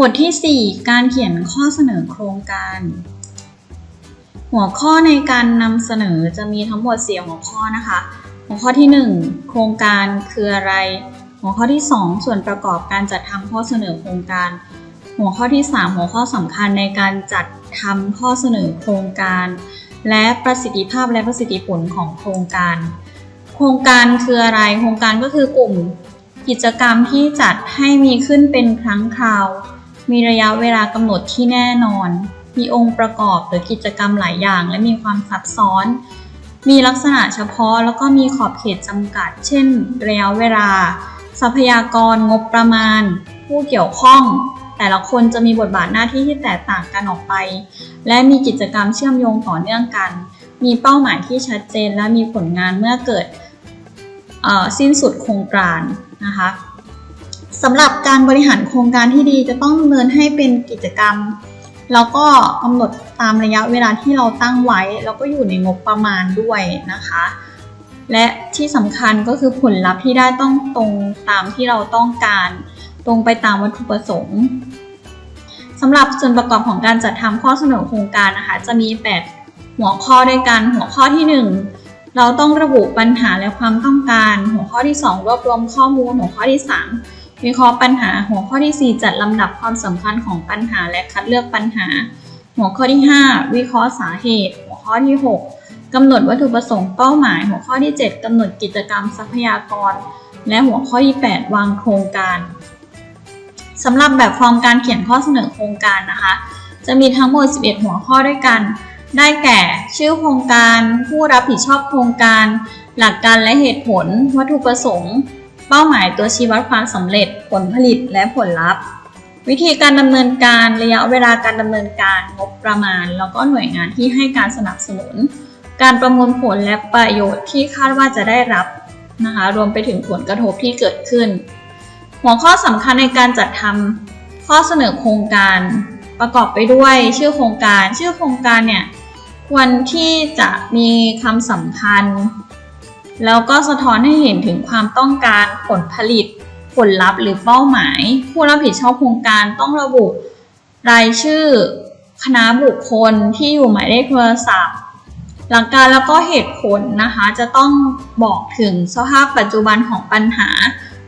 บทที่ 4 การเขียนข้อเสนอโครงการ หัวข้อในการนำเสนอจะมีทั้งหมด4หัวข้อนะคะ หัวข้อที่ 1 โครงการคืออะไร หัวข้อที่ 2 ส่วนประกอบการจัดทำข้อเสนอโครงการ หัวข้อที่ 3 หัวข้อสำคัญในการจัดทำข้อเสนอโครงการ และประสิทธิภาพและประสิทธิผลของโครงการ โครงการคืออะไร โครงการก็คือกลุ่ม กิจกรรมที่จัดให้มีขึ้นเป็นครั้งคราว มีระยะเวลากำหนดที่แน่นอน มีองค์ประกอบหรือกิจกรรมหลายอย่าง และมีความซับซ้อน มีลักษณะเฉพาะแล้วก็มีขอบเขตจำกัด เช่น ระยะเวลา ทรัพยากรงบประมาณ ผู้เกี่ยวข้อง แต่ละคนจะมีบทบาทหน้าที่ที่แตกต่างกันออกไป และมีกิจกรรมเชื่อมโยงต่อเนื่องกัน มีเป้าหมายที่ชัดเจน และมีผลงานเมื่อเกิดสิ้นสุดโครงการนะคะ สำหรับการบริหารโครงการที่ดีจะต้องดำเนินให้เป็นกิจกรรม แล้วก็กำหนดตามระยะเวลาที่เราตั้งไว้ แล้วก็อยู่ในงบประมาณด้วยนะคะ และที่สำคัญก็คือผลลัพธ์ที่ได้ต้องตรงตามที่เราต้องการ ตรงไปตามวัตถุประสงค์สำหรับส่วนประกอบของการจัดทำข้อเสนอโครงการนะคะจะมี 8 หัวข้อด้วยกัน หัวข้อที่ 1เราต้องระบุปัญหาและความต้องการ หัวข้อที่ 2 รวบรวมข้อมูล หัวข้อที่ 3 วิเคราะห์ปัญหา หัวข้อที่ 4 จัดลำดับความสำคัญของปัญหาและคัดเลือกปัญหา หัวข้อที่ 5 วิเคราะห์สาเหตุ หัวข้อที่ 6กำหนดวัตถุประสงค์เป้าหมาย หัวข้อที่ 7กำหนดกิจกรรมทรัพยากร และหัวข้อที่ 8 วางโครงการสำหรับแบบฟอร์มการเขียนข้อเสนอโครงการนะคะ จะมีทั้งหมด 11 หัวข้อด้วยกัน ได้แก่ชื่อโครงการ ผู้รับผิดชอบโครงการ หลักการและเหตุผล วัตถุประสงค์ เป้าหมายตัวชี้วัดความสำเร็จผลผลิตและผลลัพธ์ วิธีการดำเนินการระยะเวลาการดำเนินการงบประมาณ แล้วก็หน่วยงานที่ให้การสนับสนุน การประมวลผลและประโยชน์ที่คาดว่าจะได้รับนะคะรวมไปถึงผลกระทบที่เกิดขึ้น หัวข้อสำคัญในการจัดทำข้อเสนอโครงการประกอบไปด้วยชื่อโครงการ ชื่อโครงการเนี่ยควรที่จะมีคำสำคัญ แล้วก็สะท้อนให้เห็นถึงความต้องการผลผลิต ผลลัพธ์หรือเป้าหมาย ผู้รับผิดชอบโครงการต้องระบุ รายชื่อ คณะบุคคลที่อยู่หมายเลขโทรศัพท์ หลักการแล้วก็เหตุผลนะคะ จะต้องบอกถึงสภาพปัจจุบันของปัญหา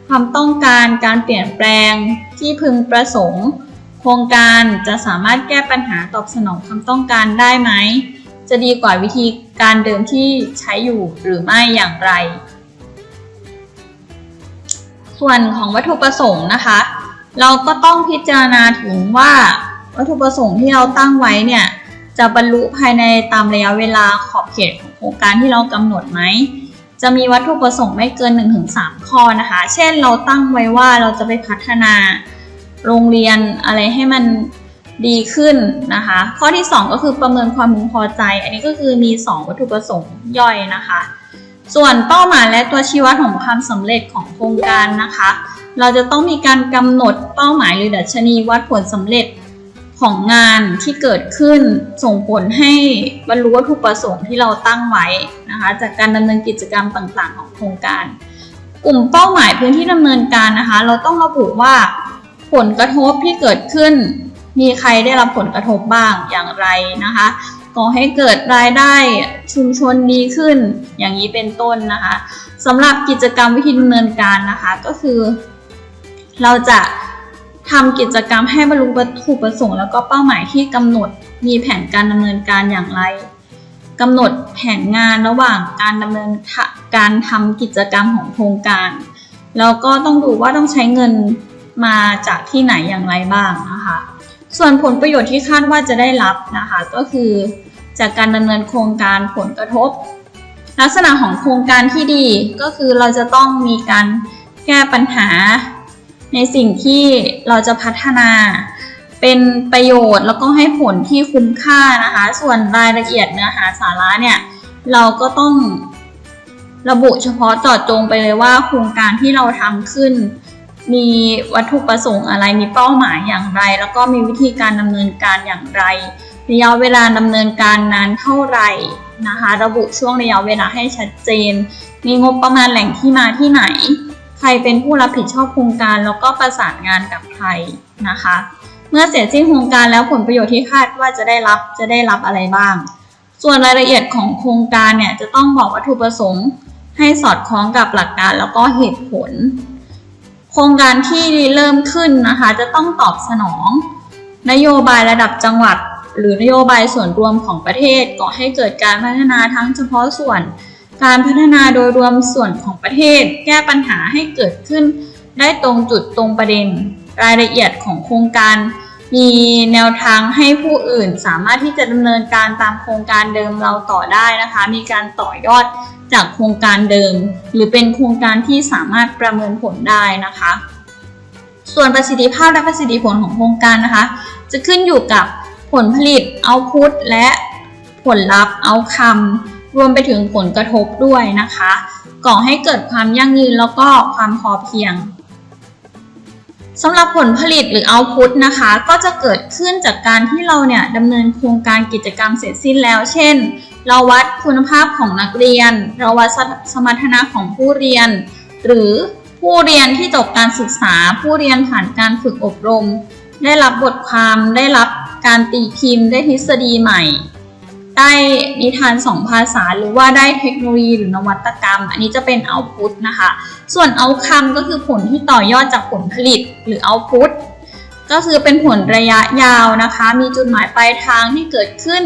ความต้องการการเปลี่ยนแปลงที่พึงประสงค์ โครงการจะสามารถแก้ปัญหาตอบสนองความต้องการได้ไหม จะดีกว่าวิธีการเดิมที่ใช้อยู่หรือไม่อย่างไร ส่วนของวัตถุประสงค์นะคะ เราก็ต้องพิจารณาถึงว่าวัตถุประสงค์ที่เราตั้งไว้เนี่ยจะบรรลุภายในตามระยะเวลาขอบเขตของโครงการที่เรากำหนดไหม จะมีวัตถุประสงค์ไม่เกิน 1-3 ข้อนะคะ เช่นเราตั้งไว้ว่าเราจะไปพัฒนาโรงเรียนอะไรให้มัน ดีขึ้นนะคะ ข้อที่ 2 ก็คือประเมินความพึงพอใจ อันนี้ก็คือมี 2 วัตถุประสงค์ย่อยนะคะ ส่วนเป้าหมายและตัวชี้วัดของความสำเร็จของโครงการนะคะ เราจะต้องมีการกำหนดเป้าหมายหรือดัชนีวัดผลสำเร็จของงานที่เกิดขึ้นส่งผลให้บรรลุวัตถุประสงค์ที่เราตั้งไว้นะคะ จากการดำเนินกิจกรรมต่างๆ ของโครงการ กลุ่มเป้าหมายพื้นที่ดำเนินการนะคะ เราต้องระบุว่าผลกระทบที่เกิดขึ้น มีใครได้รับผลกระทบบ้างอย่างไรนะคะก่อให้เกิดรายได้ชุมชนดีขึ้น อย่างนี้เป็นต้นนะคะสำหรับกิจกรรมวิธีดำเนินการนะคะก็คือ เราจะทำกิจกรรมให้บรรลุวัตถุประสงค์ แล้วก็เป้าหมายที่กำหนดมีแผนการดำเนินการอย่างไรกำหนดแผนงานระหว่างการดำเนินการทำกิจกรรมของโครงการ แล้วก็ต้องดูว่าต้องใช้เงินมาจากที่ไหนอย่างไรบ้างนะคะ ส่วนผลประโยชน์ที่คาดว่าจะได้รับนะคะก็คือจากการดำเนินโครงการผลกระทบ ลักษณะของโครงการที่ดีก็คือเราจะต้องมีการแก้ปัญหา ในสิ่งที่เราจะพัฒนา เป็นประโยชน์แล้วก็ให้ผลที่คุ้มค่านะคะ ส่วนรายละเอียดเนื้อหาสาระเนี่ยเราก็ต้องระบุเฉพาะเจาะจงไปเลยว่าโครงการที่เราทำขึ้น มีวัตถุประสงค์อะไรมีเป้าหมายอย่างไร แล้วก็มีวิธีการดำเนินการอย่างไรระยะเวลาดำเนินการนานเท่าไหร่นะคะ ระบุช่วงระยะเวลาให้ชัดเจน มีงบประมาณแหล่งที่มาที่ไหน ใครเป็นผู้รับผิดชอบโครงการแล้วก็ประสานงานกับใครนะคะ เมื่อเสร็จสิ้นโครงการแล้วผลประโยชน์ที่คาดว่าจะได้รับจะได้รับอะไรบ้าง ส่วนรายละเอียดของโครงการเนี่ยจะต้องบอกวัตถุประสงค์ ให้สอดคล้องกับหลักการแล้วก็เหตุผล ครงการที่เริ่มขึ้นนะคะ จะต้องตอบสนอง นโยบายระดับจังหวัด หรือนโยบายส่วนรวมของประเทศก่อให้เกิดการพัฒนาทั้งเฉพาะส่วน การพัฒนาโดยรวมส่วนของประเทศ แก้ปัญหาให้เกิดขึ้น ได้ตรงจุดตรงประเด็น รายละเอียดของโครงการ มีแนวทางให้ผู้อื่นสามารถที่จะดำเนินการตามโครงการเดิมเราต่อได้นะคะ มีการต่อยอดจากโครงการเดิม หรือเป็นโครงการที่สามารถประเมินผลได้นะคะ ส่วนประสิทธิภาพและประสิทธิผลของโครงการนะคะ จะขึ้นอยู่กับผลผลิต output และผลลัพธ์ outcome รวมไปถึงผลกระทบด้วยนะคะ ก่อให้เกิดความยั่งยืนแล้วก็ความพอเพียง สำหรับผลผลิตหรือ output นะคะ ก็จะเกิดขึ้นจากการที่เราเนี่ยดำเนินโครงการกิจกรรมเสร็จสิ้นแล้ว เช่น เราวัดคุณภาพของนักเรียน เราวัดสมรรถนะของผู้เรียน หรือผู้เรียนที่จบการศึกษา ผู้เรียนผ่านการฝึกอบรม ได้รับบทความ ได้รับการตีพิมพ์ ได้ทฤษฎีใหม่ ได้นิทานสองภาษา หรือว่าได้เทคโนโลยีหรือนวัตกรรม อันนี้จะเป็นเอาพุตนะคะ ส่วนเอาคำก็คือผลที่ต่อยอดจากผลผลิตหรือเอาพุตก็คือเป็นผลระยะยาวนะคะ มีจุดหมายปลายทางที่เกิดขึ้น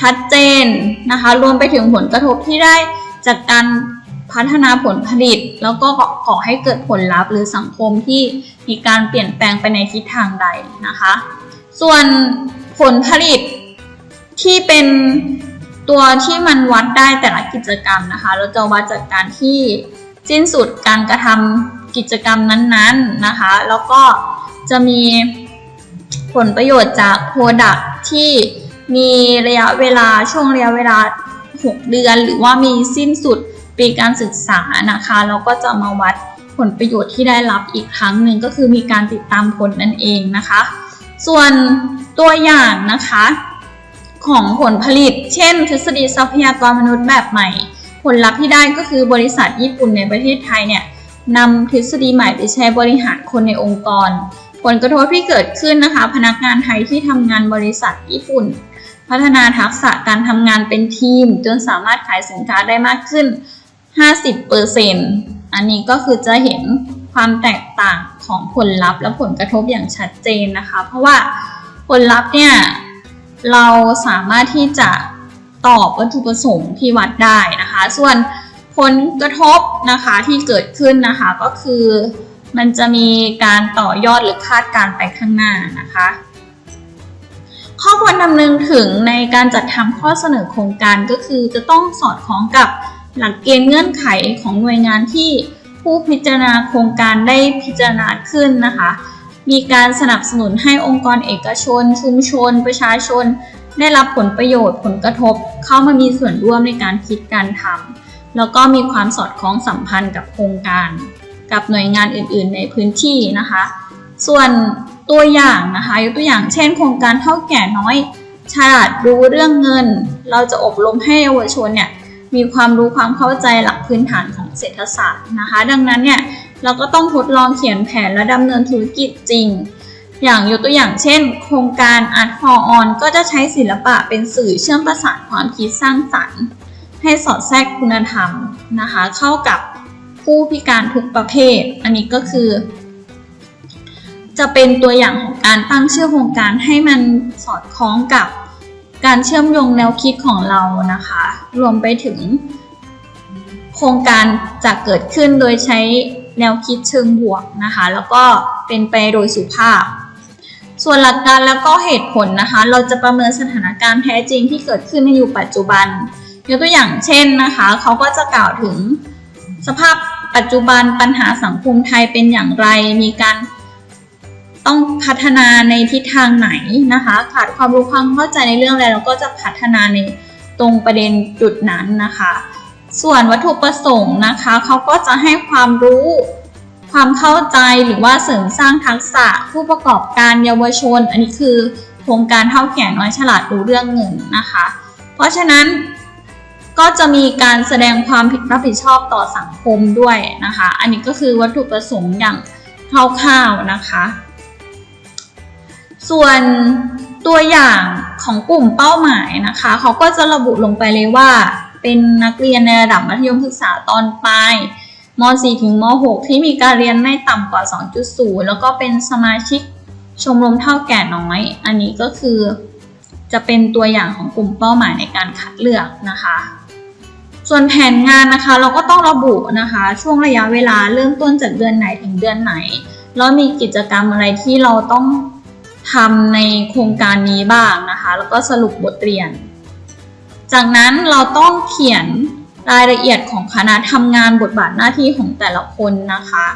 ชัดเจนนะคะ รวมไปถึงผลกระทบที่ได้จากการพัฒนาผลผลิต แล้วก็ก่อให้เกิดผลลัพธ์หรือสังคมที่มีการเปลี่ยนแปลงไปในทิศทางใดนะคะ ส่วนผลผลิต ที่เป็นตัวที่มันวัดได้แต่ละกิจกรรมนะคะ เราจะวัดจากการที่สิ้นสุดการกระทำกิจกรรมนั้นๆนะคะ แล้วก็จะมีผลประโยชน์จากโปรดักที่มีระยะเวลาช่วงระยะเวลา 6 เดือน หรือว่ามีสิ้นสุดปีการศึกษานะคะแล้วก็จะมาวัดผลประโยชน์ที่ได้รับอีกครั้งหนึ่งก็คือมีการติดตามผลนั่นเองนะคะ ส่วนตัวอย่างนะคะ ของผลผลิต เช่น ทฤษฎีทรัพยากรมนุษย์แบบใหม่ ผลลัพธ์ที่ได้ก็คือบริษัทญี่ปุ่นในประเทศไทยเนี่ยนำทฤษฎีใหม่ไปใช้บริหารคนในองค์กร ผลกระทบที่เกิดขึ้นนะคะ พนักงานไทยที่ทำงานบริษัทญี่ปุ่น พัฒนาทักษะการทำงานเป็นทีม จนสามารถขายสินค้าได้มากขึ้น 50%อันนี้ก็คือจะเห็นความแตกต่างของผลลัพธ์และผลกระทบอย่างชัดเจนนะคะ เพราะว่าผลลัพธ์เนี่ย เราสามารถที่จะตอบวัตถุประสงค์ที่วัดได้นะคะ ส่วนผลกระทบนะคะที่เกิดขึ้นนะคะก็คือมันจะมีการต่อยอดหรือคาดการไปข้างหน้านะคะ ข้อควรดำเนินถึงในการจัดทำข้อเสนอโครงการก็คือจะต้องสอดคล้องกับหลักเกณฑ์เงื่อนไขของหน่วยงานที่ผู้พิจารณาโครงการได้พิจารณาขึ้นนะคะ มีการสนับสนุนให้องค์กรเอกชน ชุมชน ประชาชน ได้รับผลประโยชน์ผลกระทบ เข้ามามีส่วนร่วมในการคิดการทำแล้วก็มีความสอดคล้องสัมพันธ์กับโครงการ กับหน่วยงานอื่น ๆ ในพื้นที่นะคะ ส่วนตัวอย่างนะคะยกตัวอย่างเช่น โครงการเท่าแก่น้อย ฉลาดรู้เรื่องเงิน เราจะอบรมให้เยาวชนเนี่ย มีความรู้ความเข้าใจหลักพื้นฐานของเศรษฐศาสตร์นะคะ ดังนั้นเนี่ยเราก็ต้องทดลองเขียนแผนและดำเนินธุรกิจจริง อย่างยกตัวอย่างเช่น โครงการ Art for On ก็จะใช้ศิลปะเป็นสื่อเชื่อมประสานความคิดสร้างสรรค์ ให้สอดแทรกคุณธรรมนะคะ เข้ากับผู้พิการทุกประเภท อันนี้ก็คือ จะเป็นตัวอย่างของการตั้งชื่อโครงการให้มันสอดคล้องกับ การเชื่อมโยงแนวคิดของเรานะคะ รวมไปถึง โครงการจะเกิดขึ้นโดยใช้แนวคิดเชิงบวกนะคะ แล้วก็เป็นไปโดยสุภาพ ส่วนหลักการแล้วก็เหตุผลนะคะ เราจะประเมินสถานการณ์แท้จริงที่เกิดขึ้นในอยู่ปัจจุบันยกตัวอย่างเช่นนะคะเขาก็จะกล่าวถึงสภาพปัจจุบันปัญหาสังคมไทยเป็นอย่างไร มีการ ต้องพัฒนาในทิศทางไหนนะคะ ขาดความรู้ความเข้าใจในเรื่องอะไรเราก็จะพัฒนาในตรงประเด็นจุดนั้นนะคะ ส่วนวัตถุประสงค์นะคะเขาก็จะให้ความรู้ความเข้าใจหรือว่าเสริมสร้างทักษะผู้ประกอบการเยาวชน อันนี้คือโครงการเท่าแก่น้อยฉลาดรู้เรื่องเงินนะคะ เพราะฉะนั้นก็จะมีการแสดงความผิดรับผิดชอบต่อสังคมด้วยนะคะ อันนี้ก็คือวัตถุประสงค์อย่างคร่าวๆนะคะ ส่วนตัวอย่างของกลุ่มเป้าหมายนะคะ เขาก็จะระบุลงไปเลยว่า เป็นนักเรียนในระดับมัธยมศึกษาตอนปลายม .4 ถึงม .6 ที่มีการเรียนไม่ต่ำกว่า 2.0 แล้วก็เป็นสมาชิกชมรมเท่าแก่น้อย อันนี้ก็คือจะเป็นตัวอย่างของกลุ่มเป้าหมายในการคัดเลือกนะคะ ส่วนแผนงานนะคะเราก็ต้องระบุนะคะ ช่วงระยะเวลาเริ่มต้นจากเดือนไหนถึงเดือนไหน แล้วมีกิจกรรมอะไรที่เราต้อง ทำในโครงการนี้บ้างนะคะ แล้วก็สรุปบทเรียน จากนั้นเราต้องเขียนรายละเอียดของคณะทำงานบทบาทหน้าที่ของแต่ละคนนะคะ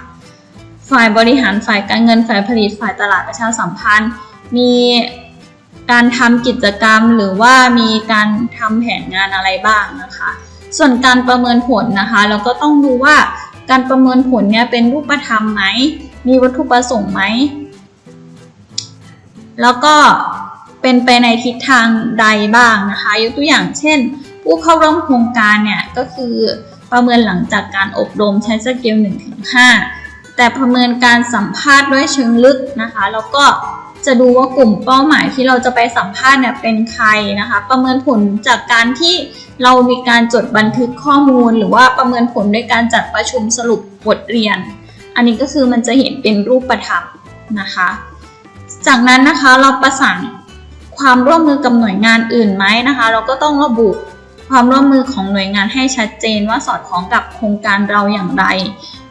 ฝ่ายบริหารฝ่ายการเงินฝ่ายผลิตฝ่ายตลาดประชาสัมพันธ์ มีการทำกิจกรรมหรือว่ามีการทำแผนงานอะไรบ้างนะคะ ส่วนการประเมินผลนะคะ เราก็ต้องดูว่าการประเมินผลเนี่ยเป็นรูปธรรมไหม มีวัตถุประสงค์ไหม แล้วก็เป็นไปในทิศทางใดบ้างนะคะ ยกตัวอย่างเช่น ผู้เข้าร่วมโครงการเนี่ยก็คือประเมินหลังจากการอบรมใช้สเกล1-5 แต่ประเมินการสัมภาษณ์ด้วยเชิงลึกนะคะ แล้วก็จะดูว่ากลุ่มเป้าหมายที่เราจะไปสัมภาษณ์เนี่ยเป็นใครนะคะ ประเมินผลจากการที่เรามีการจดบันทึกข้อมูล หรือว่าประเมินผลด้วยการจัดประชุมสรุปบทเรียน อันนี้ก็คือมันจะเห็นเป็นรูปธรรมนะคะ จากนั้นนะคะเราประสานความร่วมมือกับหน่วยงานอื่นไหมนะคะ เราก็ต้องระบุความร่วมมือของหน่วยงานให้ชัดเจนว่าสอดคล้องกับโครงการเราอย่างไร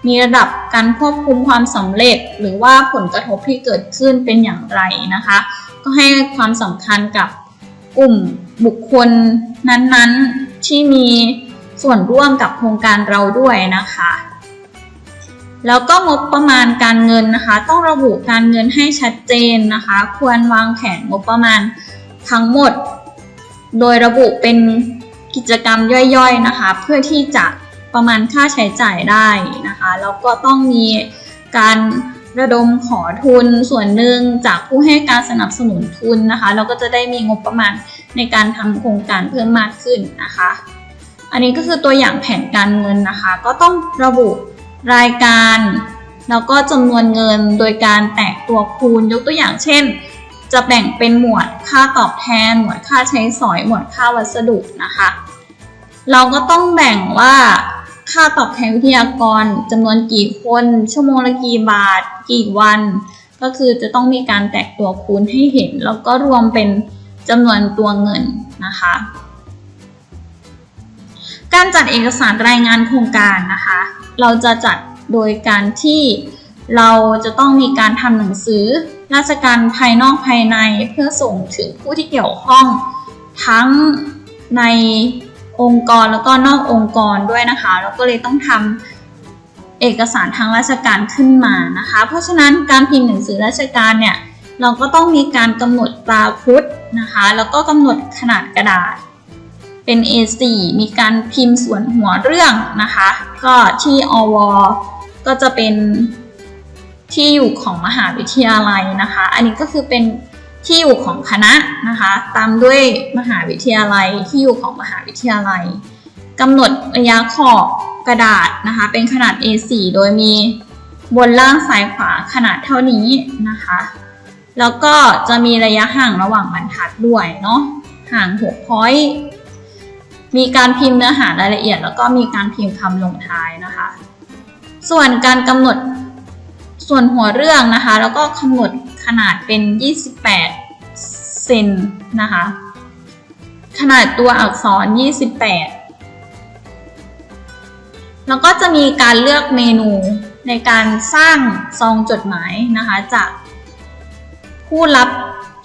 มีระดับการควบคุมความสำเร็จ หรือว่าผลกระทบที่เกิดขึ้นเป็นอย่างไรนะคะ ก็ให้ความสำคัญกับกลุ่มบุคคลนั้นๆที่มีส่วนร่วมกับโครงการเราด้วยนะคะ แล้วก็งบประมาณการเงินนะคะ ต้องระบุการเงินให้ชัดเจนนะคะ ควรวางแผนงบประมาณทั้งหมด โดยระบุเป็นกิจกรรมย่อยๆนะคะ เพื่อที่จะประมาณค่าใช้จ่ายได้นะคะแล้วก็ต้องมีการระดมขอทุนส่วนหนึ่งจากผู้ให้การสนับสนุนทุนนะคะ เราก็จะได้มีงบประมาณในการทำโครงการเพิ่มมากขึ้นนะคะ อันนี้ก็คือตัวอย่างแผนการเงินนะคะ ก็ต้องระบุ รายการ แล้วก็จำนวนเงินโดยการแตกตัวคูณยกตัวอย่างเช่น จะแบ่งเป็นหมวดค่าตอบแทน หมวดค่าใช้สอย หมวดค่าวัสดุนะคะ เราก็ต้องแบ่งว่าค่าตอบแทนวิทยากรจำนวนกี่คน ชั่วโมงละกี่บาท กี่วัน ก็คือจะต้องมีการแตกตัวคูณให้เห็น แล้วก็รวมเป็นจำนวนตัวเงินนะคะ การจัดเอกสารรายงานโครงการนะคะ เราจะจัดโดยการที่เราจะต้องมีการทำหนังสือราชการภายนอกภายในเพื่อส่งถึงผู้ที่เกี่ยวข้อง ทั้งในองค์กรแล้วก็นอกองค์กรด้วยนะคะ เราก็เลยต้องทำเอกสารทางราชการขึ้นมานะคะ เพราะฉะนั้นการพิมพ์หนังสือราชการเนี่ยเราก็ต้องมีการกำหนดตราพุทธนะคะ แล้วก็กำหนดขนาดกระดาษ เป็น A4 มีการพิมพ์ส่วนหัวเรื่องนะคะ ก็ที่อวก็จะเป็นที่อยู่ของมหาวิทยาลัยนะคะ อันนี้ก็คือเป็นที่อยู่ของคณะนะคะ ตามด้วยมหาวิทยาลัยที่อยู่ของมหาวิทยาลัยกำหนดระยะขอบกระดาษนะคะ เป็นขนาด A4 โดยมีบนล่างซ้ายขวาขนาดเท่านี้นะคะ แล้วก็จะมีระยะห่างระหว่างบรรทัดด้วยเนาะห่าง6 point มีการพิมพ์เนื้อหารายละเอียด แล้วก็มีการพิมพ์คำลงท้ายนะคะ ส่วนการกำหนดส่วนหัวเรื่องนะคะ แล้วก็กำหนดขนาดเป็น 28 เซนนะคะ ขนาดตัวอักษร 28 แล้วก็จะมีการเลือกเมนูในการสร้างซองจดหมายนะคะจากผู้รับ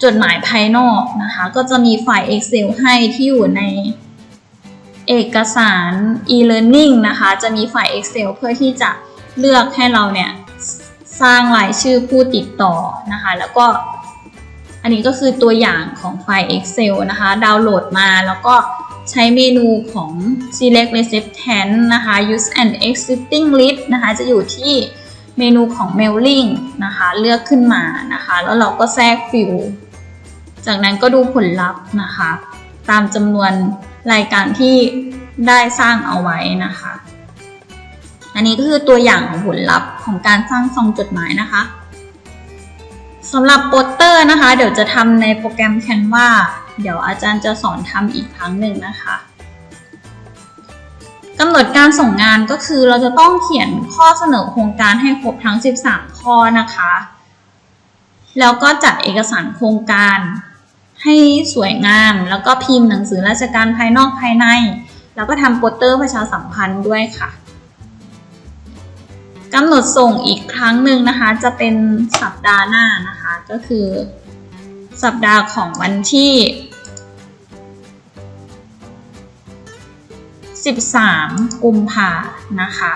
จดหมายภายนอกนะคะ ก็จะมีไฟล์ Excel ให้ที่อยู่ใน เอกสาร e-learning นะคะ จะมีไฟล์ Excel เพื่อที่จะเลือกให้เราเนี่ยสร้างรายชื่อผู้ติดต่อนะคะ แล้วก็อันนี้ก็คือตัวอย่างของไฟล์ Excel นะคะ ดาวน์โหลดมาแล้วก็ใช้เมนูของ select recipient นะคะ use an existing list นะคะ จะอยู่ที่เมนูของ mailing นะคะ เลือกขึ้นมานะคะ แล้วเราก็แทรกฟิลจากนั้นก็ดูผลลัพธ์นะคะ ตามจำนวน รายการที่ได้สร้างเอาไว้นะคะ อันนี้ก็คือตัวอย่างของผลลัพธ์ของการสร้างซองจดหมายนะคะสำหรับโปสเตอร์นะคะ เดี๋ยวจะทำในโปรแกรม Canva เดี๋ยวอาจารย์จะสอนทำอีกครั้งหนึ่งนะคะกำหนดการส่งงานก็คือเราจะต้องเขียนข้อเสนอโครงการให้ครบทั้ง 13 ข้อนะคะ แล้วก็จัดเอกสารโครงการ ให้สวยงาม แล้วก็พิมพ์หนังสือราชการภายนอกภายใน แล้วก็ทำโปสเตอร์ประชาสัมพันธ์ด้วยค่ะกำหนดส่งอีกครั้งหนึ่งนะคะ จะเป็นสัปดาห์หน้านะคะ ก็คือ สัปดาห์ของวันที่ 13 กุมภานะคะ